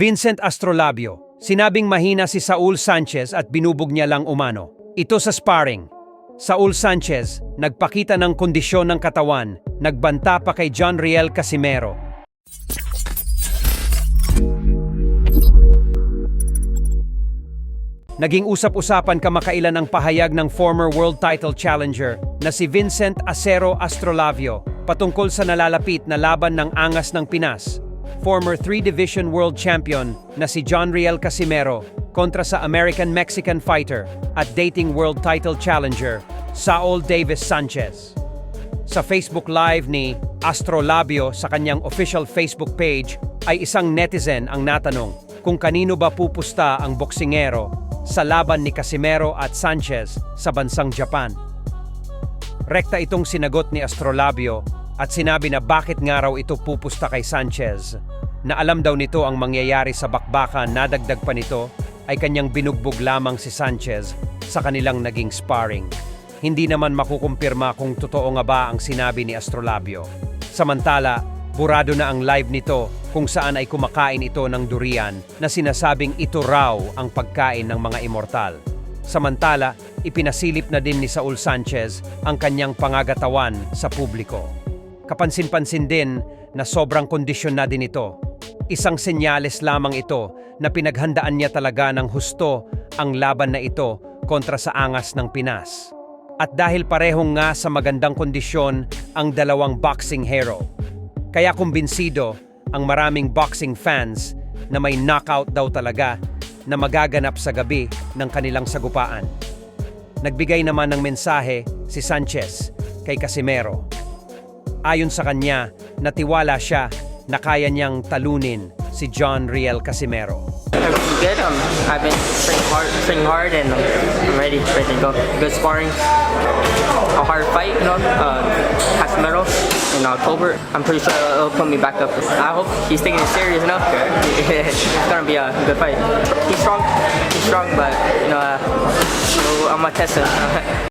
Vincent Astrolabio, sinabing mahina si Saul Sanchez at binubog niya lang umano. Ito sa sparring. Saul Sanchez, nagpakita ng kondisyon ng katawan, nagbanta pa kay John Riel Casimero. Naging usap-usapan kamakailan ang pahayag ng former world title challenger na si Vincent Acero Astrolabio patungkol sa nalalapit na laban ng angas ng Pinas. Former three-division world champion na si John Riel Casimero kontra sa American-Mexican fighter at dating world title challenger Saul Davis Sanchez. Sa Facebook Live ni Astrolabio sa kanyang official Facebook page ay isang netizen ang natanong kung kanino ba pupusta ang boksingero sa laban ni Casimero at Sanchez sa bansang Japan. Rekta itong sinagot ni Astrolabio at sinabi na bakit nga raw ito pupusta kay Sanchez. Na alam daw nito ang mangyayari sa bakbakan nadagdag pa nito ay kanyang binugbog lamang si Sanchez sa kanilang naging sparring. Hindi naman makukumpirma kung totoo nga ba ang sinabi ni Astrolabio. Samantala, burado na ang live nito kung saan ay kumakain ito ng durian na sinasabing ito raw ang pagkain ng mga immortal. Samantala, ipinasilip na din ni Saul Sanchez ang kanyang pangagatawan sa publiko. Kapansin-pansin din na sobrang kondisyon na din ito. Isang senyales lamang ito na pinaghandaan niya talaga ng husto ang laban na ito kontra sa angas ng Pinas. At dahil parehong nga sa magandang kondisyon ang dalawang boxing hero, kaya kumbinsido ang maraming boxing fans na may knockout daw talaga na magaganap sa gabi ng kanilang sagupaan. Nagbigay naman ng mensahe si Sanchez kay Casimero. Ayon sa kanya, natiwala siya na kaya niyang talunin si John Riel Casimero. Everything's good. Um, I've been training hard, training hard, and um, I'm ready, ready to go. Good sparring, a hard fight, you know. Uh, Casimiro in October. I'm pretty sure it'll put me back up. I hope he's taking it serious enough. it's gonna be a good fight. He's strong. He's strong, but you know, uh, I'm gonna test him.